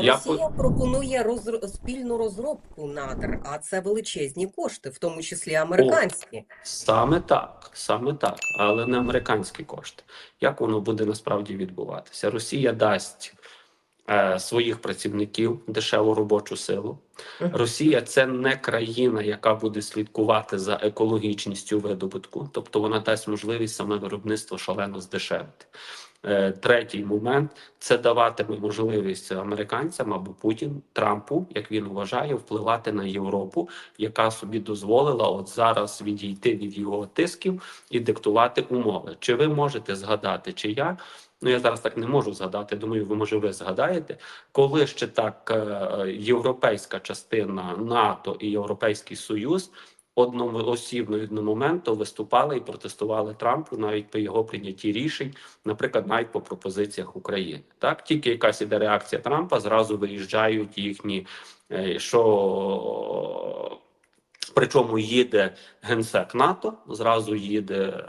Я Росія пропонує розр... спільну розробку надр, а це величезні кошти, в тому числі американські. Саме так, саме так, але не американські кошти. Як воно буде насправді відбуватися? Росія дасть е, своїх працівників дешеву робочу силу. Росія це не країна, яка буде слідкувати за екологічністю видобутку, тобто вона дасть можливість саме виробництво шалено здешевити. Е, Третій момент це даватиме можливість американцям або Путін Трампу, як він вважає, впливати на Європу, яка собі дозволила от зараз відійти від його тисків і диктувати умови. Чи ви можете згадати, чи я? Ну я зараз так не можу згадати. Думаю, ви може ви згадаєте, коли ще так е, європейська частина НАТО і Європейський Союз одноосібно від моменту виступали і протестували Трампу навіть по його прийнятті рішень, наприклад, навіть по пропозиціях України. Так тільки якась іде реакція Трампа, зразу виїжджають їхні е, що. Причому їде генсек НАТО, зразу їде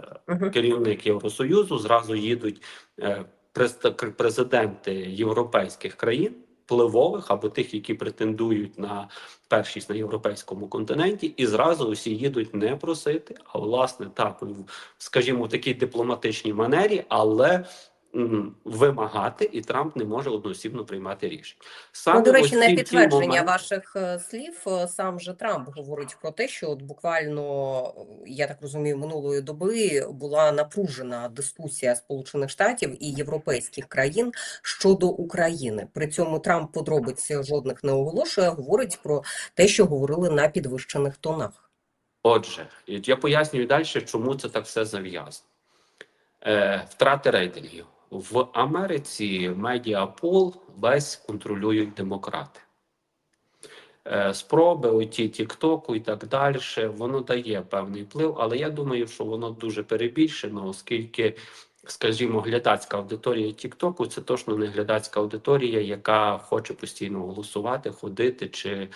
керівник Євросоюзу, зразу їдуть е, през- президенти європейських країн, впливових або тих, які претендують на першість на європейському континенті, і зразу усі їдуть не просити, а власне так, скажімо, в такій дипломатичній манері, але вимагати, і Трамп не може одноосібно приймати рішень. Саме Ну, до речі, на підтвердження моменти- ваших е, слів е, сам же Трамп говорить про те, що от буквально, е, я так розумію, минулої доби була напружена дискусія Сполучених Штатів і європейських країн щодо України. При цьому Трамп подробиць жодних не оголошує, говорить про те, що говорили на підвищених тонах. Отже, я пояснюю далі, чому це так все зав'язано. Втрати рейтингів. В Америці медіапол весь контролюють демократи. Е, спроби, оті Тіктоку і так далі, воно дає певний вплив, але я думаю, що воно дуже перебільшено, оскільки, скажімо, глядацька аудиторія Тіктоку це точно не глядацька аудиторія, яка хоче постійно голосувати, ходити чи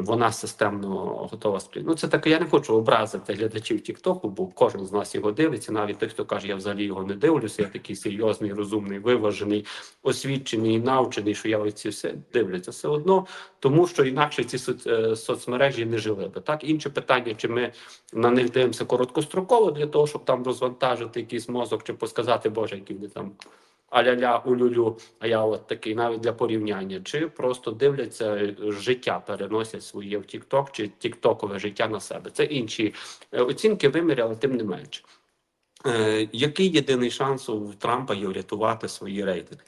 вона системно готова сприйняти. Ну, це таке, я не хочу образити глядачів Тіктоку, бо кожен з нас його дивиться. Навіть той, хто каже, я взагалі його не дивлюся, я такий серйозний, розумний, виважений, освічений, навчений, що я оці все дивляться все одно, тому що інакше ці соц, е, соцмережі не жили би. Так, інше питання, чи ми на них дивимося короткостроково для того, щоб там розвантажити якийсь мозок, чи посказати, Боже, які вони там аля-ля улюлю, а я от такий навіть для порівняння, чи просто дивляться е, життя, переносять своє в TikTok чи тіктокове життя на себе. Це інші е, оцінки вимірі, але тим не менше. Е, який єдиний шанс у Трампа є врятувати свої рейтинги?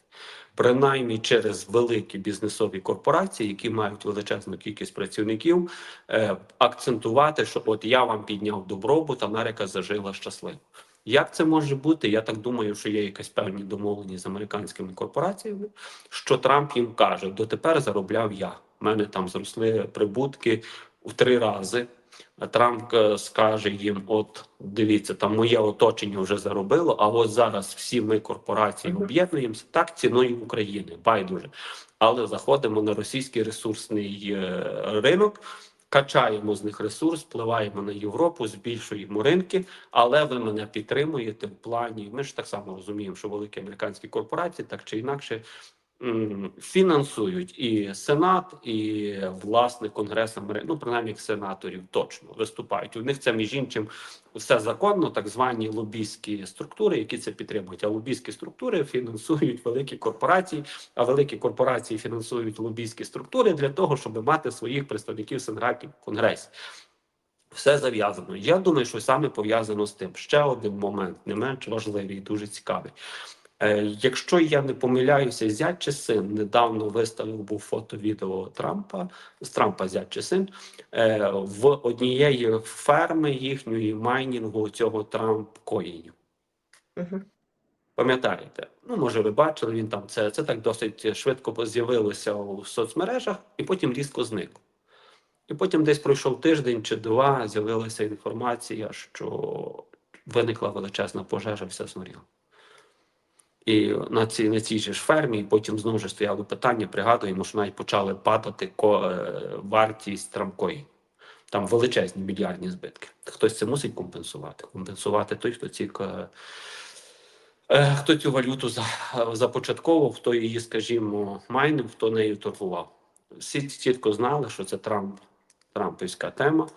Принаймні через великі бізнесові корпорації, які мають величезну кількість працівників, е, акцентувати, що от я вам підняв добробут, Америка зажила щасливо. Як це може бути? Я так думаю, що є якась певні домовлені з американськими корпораціями, що Трамп їм каже: дотепер заробляв я. У мене там зросли прибутки в три рази. Трамп е, скаже їм: от дивіться, там моє оточення вже заробило. А ось зараз всі ми корпорації об'єднуємося так ціною України. Байдуже, але заходимо на російський ресурсний е, ринок. Качаємо з них ресурс, впливаємо на Європу, збільшуємо ринки, але ви мене підтримуєте в плані. Ми ж так само розуміємо, що великі американські корпорації так чи інакше фінансують і Сенат, і власне Конгрес Америки, ну принаймні сенаторів точно виступають. У них це між іншим все законно, так звані лобійські структури, які це підтримують. А лобійські структури фінансують великі корпорації, а великі корпорації фінансують лобійські структури для того, щоб мати своїх представників в Сенаті в Конгресі. Все зав'язано. Я думаю, що саме пов'язано з тим. Ще один момент, не менш важливий і дуже цікавий. Е, якщо я не помиляюся, зять чи син недавно виставив був фото-відео Трампа з Трампа зять чи син е, в однієї ферми їхньої майнінгу цього Трамп коїнів. Угу. Пам'ятаєте? Ну, може, ви бачили, він там це, це так досить швидко з'явилося у соцмережах і потім різко зникло. І потім десь пройшов тиждень чи два, з'явилася інформація, що виникла величезна пожежа, все згоріло. І на цій, на цій же ж фермі, і потім знову ж стояло питання, пригадуємо, що навіть почали падати ко, е, вартість трамкої. Там величезні мільярдні збитки. Хтось це мусить компенсувати. Компенсувати той, хто ці е, Е, Хто цю валюту за- започатковував, хто її, скажімо, майнив, хто нею торгував. Всі чітко знали, що це Трамп, Трампівська тема,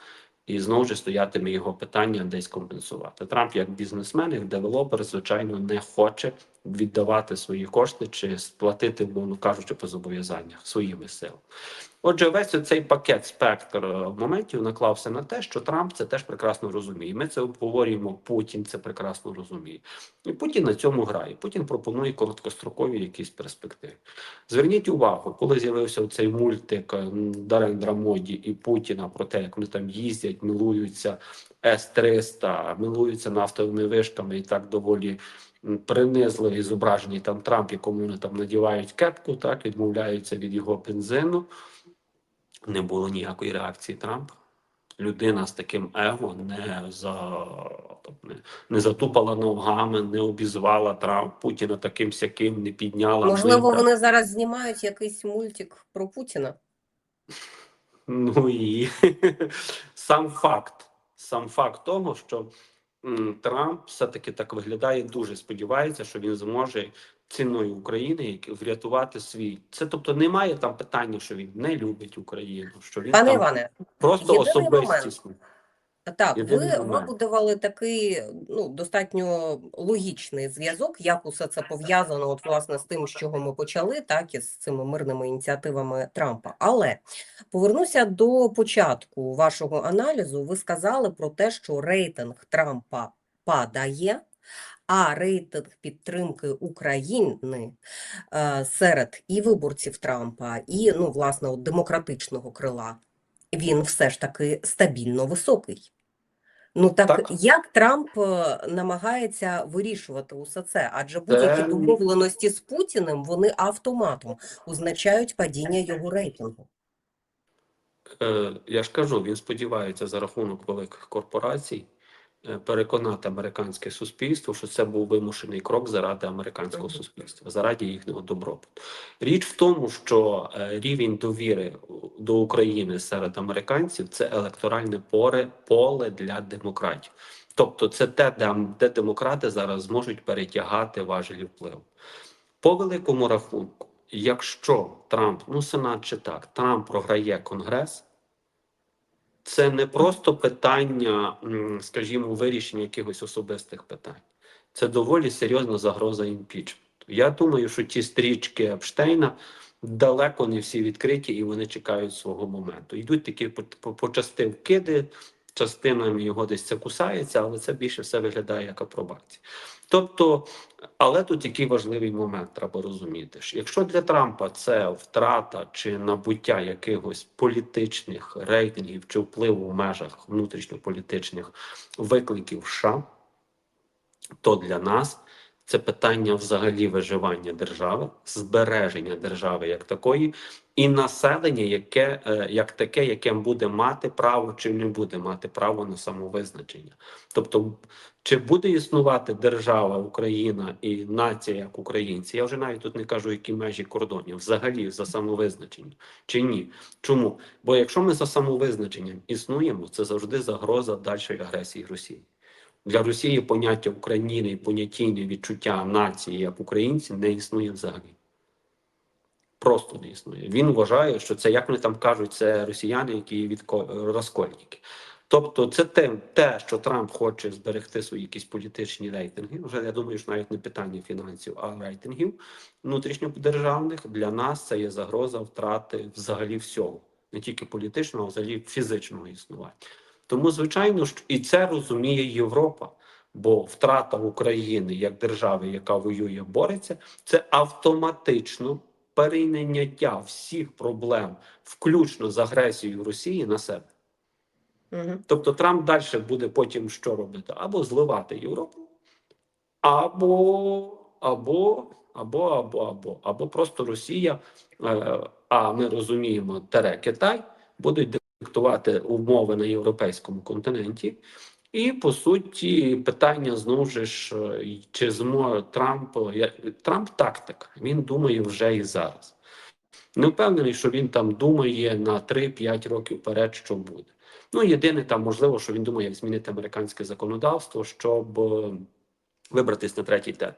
і знову ж стоятиме його питання десь компенсувати. Трамп, як бізнесмен, як девелопер, звичайно, не хоче віддавати свої кошти чи сплатити, мовно кажучи, по зобов'язаннях своїми силами. Отже, весь цей пакет спектр е, моментів наклався на те, що Трамп це теж прекрасно розуміє. Ми це обговорюємо. Путін це прекрасно розуміє. І Путін на цьому грає. Путін пропонує короткострокові якісь перспективи. Зверніть увагу, коли з'явився цей мультик Дарендра Моді і Путіна про те, як вони там їздять, милуються С-300, милуються нафтовими вишками і так доволі м, принизливі зображені там Трамп, якому вони там надівають кепку, так відмовляються від його бензину. Не було ніякої реакції Трампа. Людина з таким его не за тобто, не, не затупала ногами, не обізвала Трамп Путіна таким сяким, не підняла. Можливо, бинта. вони зараз знімають якийсь мультик про Путіна. Ну і сам факт, сам факт того, що Трамп все-таки так виглядає, дуже сподівається, що він зможе ціною України врятувати свій. Це тобто немає там питання, що він не любить Україну, що він Пане там Іване, просто особистісно. особистісно. Так, ви вибудували такий ну достатньо логічний зв'язок, як усе це пов'язано, от власне з тим, з чого ми почали, так і з цими мирними ініціативами Трампа. Але повернуся до початку вашого аналізу. Ви сказали про те, що рейтинг Трампа падає. А рейтинг підтримки України е, серед і виборців Трампа, і ну, власне, от демократичного крила, він все ж таки стабільно високий. Ну так, Так. як Трамп е, намагається вирішувати усе це? Адже будь-які Це- домовленості з Путіним вони автоматом означають падіння його рейтингу. Е, я ж кажу, він сподівається за рахунок великих корпорацій переконати американське суспільство, що це був вимушений крок заради американського суспільства, заради їхнього добробуту. Річ в тому, що е, рівень довіри до України серед американців це електоральне поле, поле для демократів. Тобто, це те, де, де демократи зараз зможуть перетягати важелі впливу. По великому рахунку, якщо Трамп, ну Сенат чи так, Трамп програє Конгрес, це не просто питання, скажімо, вирішення якихось особистих питань. Це доволі серйозна загроза імпічменту. Я думаю, що ті стрічки Епштейна далеко не всі відкриті і вони чекають свого моменту. Йдуть такі по, по, по части вкиди, частинами його десь це кусається, але це більше все виглядає як апробація. Тобто, але тут який важливий момент треба розуміти. що Якщо для Трампа це втрата чи набуття якихось політичних рейтингів чи впливу в межах внутрішньополітичних викликів США, то для нас це питання взагалі виживання держави, збереження держави як такої, і населення, яке е, як таке, яке буде мати право чи не буде мати право на самовизначення. Тобто, чи буде існувати держава Україна і нація як українці? Я вже навіть тут не кажу, які межі кордонів, взагалі за самовизначення чи ні. Чому? Бо якщо ми за самовизначенням існуємо, це завжди загроза дальшої агресії Росії. Для Росії поняття України і понятійне відчуття нації як українці не існує взагалі. Просто не існує. Він вважає, що це, як вони там кажуть, це росіяни, які від розкольники. Тобто, це те, те, що Трамп хоче зберегти свої якісь політичні рейтинги. Вже я думаю, що навіть не питання фінансів, а рейтингів внутрішньодержавних для нас це є загроза втрати взагалі всього, не тільки політичного, а взагалі фізичного існування. Тому, звичайно, що і це розуміє Європа, бо втрата України як держави, яка воює, бореться, це автоматично перейняття всіх проблем, включно з агресією Росії на себе. Угу. Тобто Трамп далі буде потім що робити? Або зливати Європу, або, або, або, або, або, або просто Росія, е, а ми розуміємо, тере Китай, будуть диктувати умови на європейському континенті. І по суті, питання знову ж, е, чи зможе Трамп Трамп тактик, він думає вже і зараз. Не впевнений, що він там думає на 3-5 років вперед, що буде. Ну, єдине там, можливо, що він думає, як змінити американське законодавство, щоб е, вибратись на третій термін.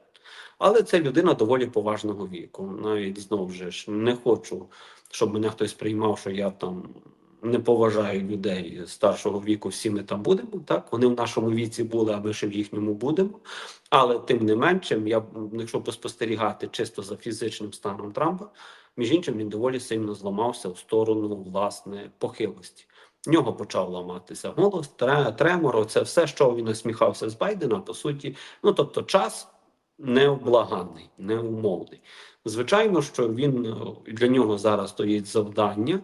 Але це людина доволі поважного віку. Навіть знову ж не хочу, щоб мене хтось приймав, що я там не поважаю людей старшого віку. Всі ми там будемо. Так вони в нашому віці були, а ми ще в їхньому будемо. Але тим не менше, я якщо поспостерігати чисто за фізичним станом Трампа, між іншим він доволі сильно зламався в сторону власне похилості. В нього почав ламатися голос, тремор. Це все, що він насміхався з Байдена, по суті. Ну тобто, час необлаганний, неумовний. Звичайно, що він е, для нього зараз стоїть завдання,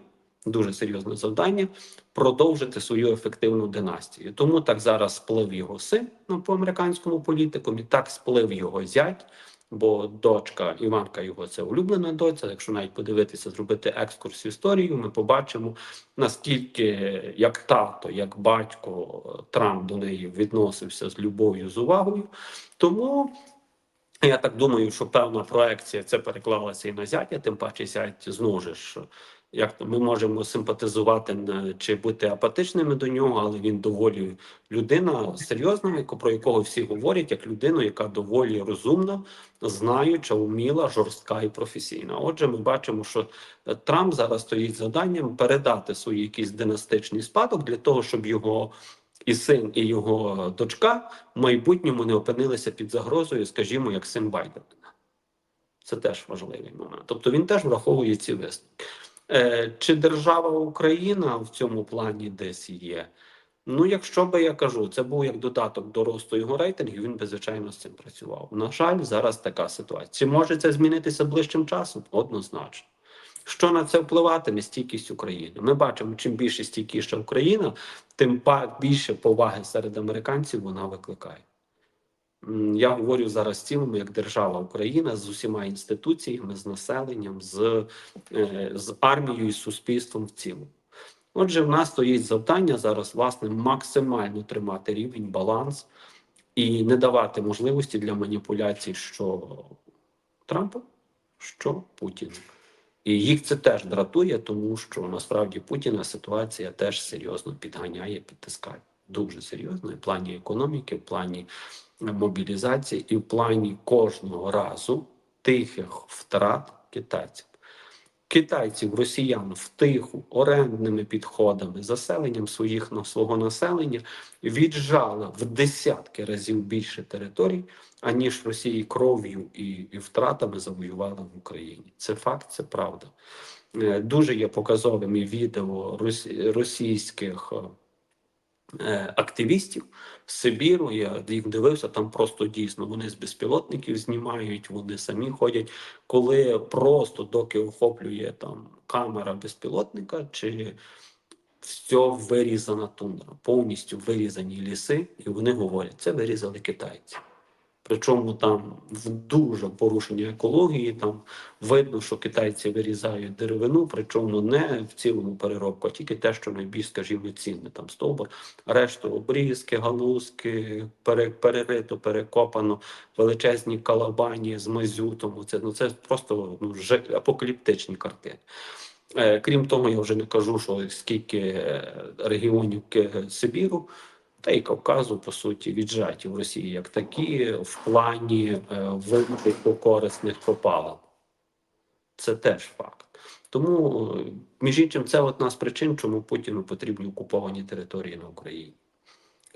дуже серйозне завдання продовжити свою ефективну династію. Тому так зараз сплив його син ну, по американському політикумі, так сплив його зять. Бо дочка Іванка його це улюблена доця. Якщо навіть подивитися, зробити екскурс в історію, ми побачимо наскільки як тато, як батько Трамп до неї відносився з любов'ю, з увагою. Тому я так думаю, що певна проекція це переклалася і на зятя, тим паче зять знову ж. Як то ми можемо симпатизувати чи бути апатичними до нього, але він доволі людина серйозна, про якого всі говорять, як людину, яка доволі розумна, знаюча, вміла, жорстка і професійна. Отже, ми бачимо, що е, Трамп зараз стоїть завданням передати свій якийсь династичний спадок для того, щоб його і син, і його дочка в майбутньому не опинилися під загрозою, скажімо, як син Байдена. Це теж важливий момент. Тобто він теж враховує ці висновки. Е, чи держава Україна в цьому плані десь є? Ну, якщо би я кажу, це був як додаток до росту його рейтингів, він би звичайно з цим працював. На жаль, зараз така ситуація. Чи може це змінитися ближчим часом? Однозначно. Що на це впливатиме? Стійкість України. Ми бачимо, чим більше стійкіша Україна, тим більше поваги серед американців вона викликає. Я говорю зараз в цілому як держава Україна з усіма інституціями, з населенням, з, е, з армією і суспільством в цілому. Отже, в нас стоїть завдання зараз власне максимально тримати рівень, баланс і не давати можливості для маніпуляцій, що Трампа, що Путіна. І їх це теж дратує, тому що насправді Путіна ситуація теж серйозно підганяє, підтискає. Дуже серйозно і в плані економіки, в плані мобілізації і в плані кожного разу тихих втрат китайців. Китайців, росіян втиху орендними підходами, заселенням своїх на свого населення віджали в десятки разів більше територій, аніж Росії кров'ю і, і втратами завоювали в Україні. Це факт, це правда. Е, Дуже є показовими відео російських е, активістів з Сибіру. Я їх дивився, там просто дійсно вони з безпілотників знімають, вони самі ходять. Коли просто доки охоплює там камера безпілотника, чи все вирізана тундра, повністю вирізані ліси, і вони говорять, це вирізали китайці. Причому там в дуже порушення екології, там видно, що китайці вирізають деревину, причому не в цілому переробку, а тільки те, що найбільш, скажімо, цінне, там стовбур, решту обрізки, галузки, пере, перерито, перекопано, величезні калабані з мазютом. Це, ну, це просто ну, апокаліптичні картини. Е, Крім того, я вже не кажу, що скільки е, регіонів Сибіру та й Кавказу, по суті, віджаті в Росії як такі в плані вибуху видобутку корисних попалин. Це теж факт. Тому, е, між іншим, це одна з причин, чому Путіну потрібні окуповані території на Україні.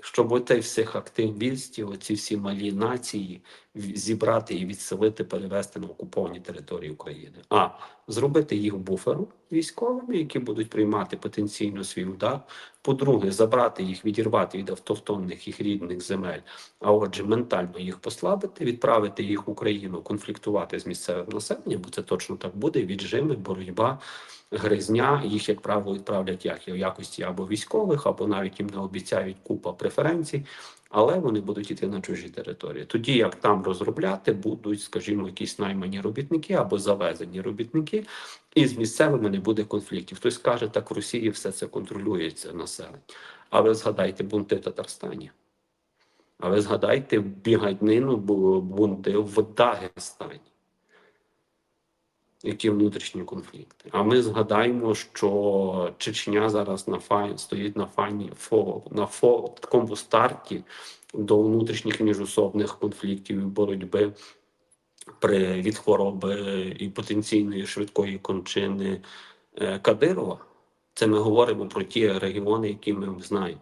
Щоб оцей всіх активістів, оці всі малі нації зібрати і відселити, перевести на окуповані території України. А зробити їх буфером військовими, які будуть приймати потенційно свій удар. По-друге, забрати їх, відірвати від автохтонних їх рідних земель, а отже, ментально їх послабити, відправити їх в Україну конфліктувати з місцевим населенням, бо це точно так буде. Віджими, боротьба, гризня. Їх, як правило, відправлять як в якості або військових, або навіть їм не обіцяють купа преференцій. Але вони будуть йти на чужі території. Тоді як там розробляти, будуть, скажімо, якісь наймані робітники або завезені робітники, і з місцевими не буде конфліктів. Хтось каже, так в Росії все це контролюється населення. А ви згадайте бунти в Татарстані. А ви згадайте біганину бунти в Дагестані. Які внутрішні конфлікти? А ми згадаємо, що Чечня зараз на фані стоїть на фані фо на фо такому старті до внутрішніх міжособних конфліктів і боротьби при від хвороби і потенційної швидкої кончини е, Кадирова. Це ми говоримо про ті регіони, які ми знаємо.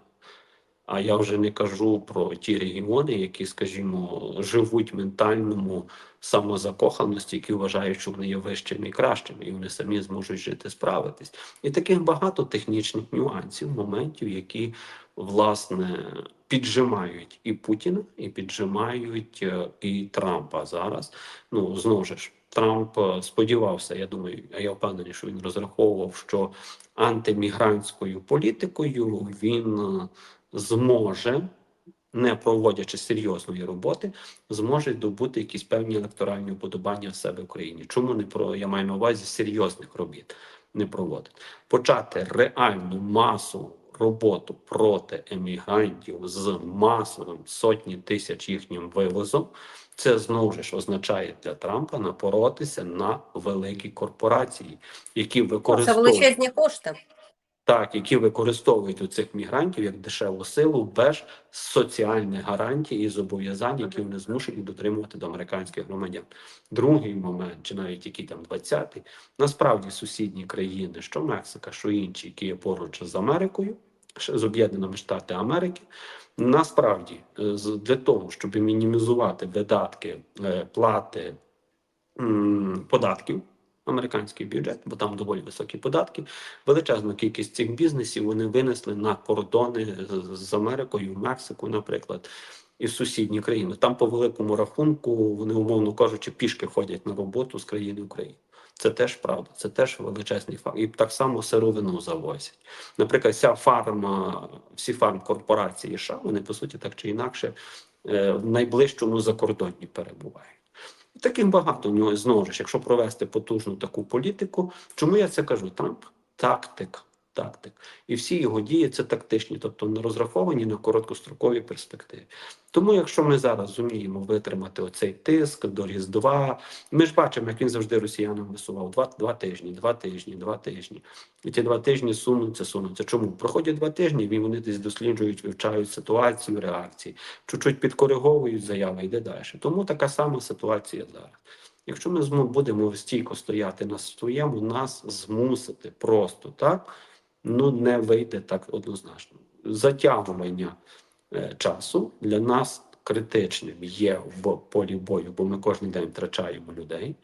А я вже не кажу про ті регіони, які, скажімо, живуть ментальному самозакоханості, які вважають, що вони є вищими і кращими, і вони самі зможуть жити, справитись. І таких багато технічних нюансів, моментів, які власне піджимають і Путіна, і піджимають е, і Трампа зараз. Ну знову ж Трамп е, сподівався, я думаю, а я впевнений, що він розраховував, що антимігрантською політикою він е, зможе, не проводячи серйозної роботи, зможе добути якісь певні електоральні вподобання в себе в країні. Чому не про я маю на увазі серйозних робіт не проводити? Почати реальну масу роботу проти емігрантів з масовим сотні тисяч їхнім вивозом. Це знову ж означає для Трампа напоротися на великі корпорації, які Ну, Це величезні кошти. Так, які використовують у цих мігрантів як дешеву силу без соціальних гарантій і зобов'язань, які вони змушені дотримувати до американських громадян. Другий момент, чи навіть який там 20-й, насправді сусідні країни, що Мексика, що інші, які є поруч з Америкою, з Об'єднаними Штатами Америки, насправді е, для того, щоб мінімізувати видатки е, плати податків. Американський бюджет, бо там доволі високі податки. Величезну кількість цих бізнесів вони винесли на кордони з- Америкою, в Мексику, наприклад, і в сусідні країни. Там, по великому рахунку, вони, умовно кажучи, пішки ходять на роботу з країни України. Це теж правда, це теж величезний факт. І так само сировину завозять. Наприклад, вся фарма, всі фармкорпорації США, вони по суті так чи інакше е, в найближчому закордонні перебувають. Таких багато в нього знову ж, якщо провести потужну таку політику. Чому я це кажу? Трамп тактик, тактик. І всі його дії це тактичні, тобто не розраховані на короткострокові перспективи. Тому, якщо ми зараз зуміємо витримати оцей тиск до Різдва, ми ж бачимо, як він завжди росіянам висував два, два тижні, два тижні, два тижні. І ті два тижні сунуться, сунуться. Чому? Проходять два тижні, і вони десь досліджують, вивчають ситуацію, реакції, чуть-чуть підкориговують заяви, йде далі. Тому така сама ситуація зараз. Якщо ми будемо стійко стояти на своєму, нас змусити просто так, ну не вийде так однозначно. Затягування е, часу для нас критичним є в полі бою, бо ми кожен день втрачаємо людей.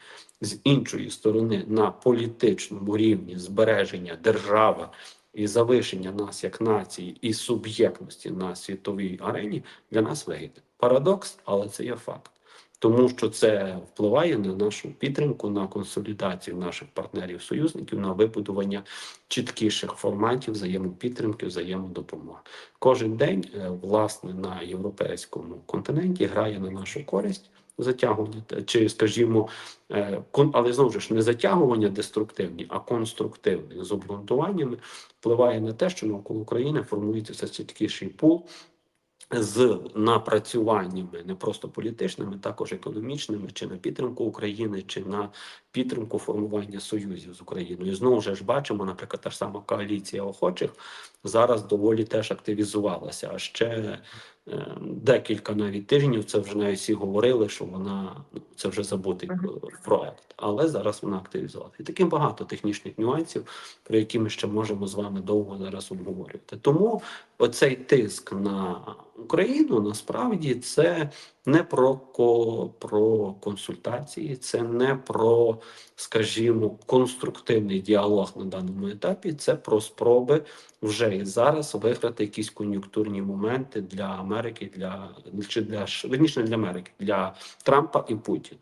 З іншої сторони, на політичному рівні збереження держави і завишення нас як нації і суб'єктності на світовій арені для нас вигідне. Парадокс, але це є факт. Тому що це впливає на нашу підтримку, на консолідацію наших партнерів-союзників, на вибудування чіткіших форматів взаємопідтримки, взаємодопомоги. Кожен день, е, власне, на європейському континенті грає на нашу користь затягування, чи, скажімо, е, але знову ж не затягування деструктивні, а конструктивні з обґрунтуваннями впливає на те, що навколо України формується все чіткіший пул з напрацюваннями не просто політичними, також економічними, чи на підтримку України, чи на підтримку формування союзів з Україною. І знову ж бачимо, наприклад, та ж сама коаліція охочих зараз доволі теж активізувалася. А ще е, декілька навіть тижнів це вже навіть всі говорили, що вона ну, це вже забутий проект, але зараз вона активізувалася. І таким багато технічних нюансів, про які ми ще можемо з вами довго зараз обговорювати. Тому оцей тиск на Україну насправді це не про, ко, про консультації, це не про, скажімо, конструктивний діалог на даному етапі. Це про спроби вже і зараз виграти якісь кон'юнктурні моменти для Америки, для чи для верніше для Америки, для Трампа і Путіна.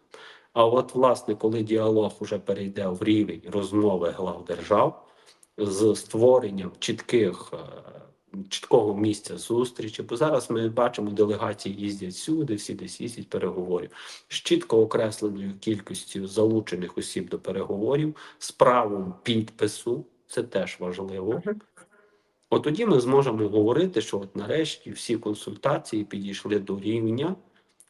А от власне, коли діалог уже перейде в рівень розмови глав держав з створенням чітких. Чіткого місця зустрічі, бо зараз ми бачимо, делегації їздять всюди, всі десь їздять переговорів з чітко окресленою кількістю залучених осіб до переговорів, з правом підпису, це теж важливо. От тоді ми зможемо говорити, що от нарешті всі консультації підійшли до рівня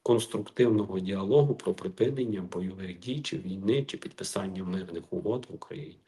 конструктивного діалогу про припинення бойових дій чи війни, чи підписання мирних угод в Україні.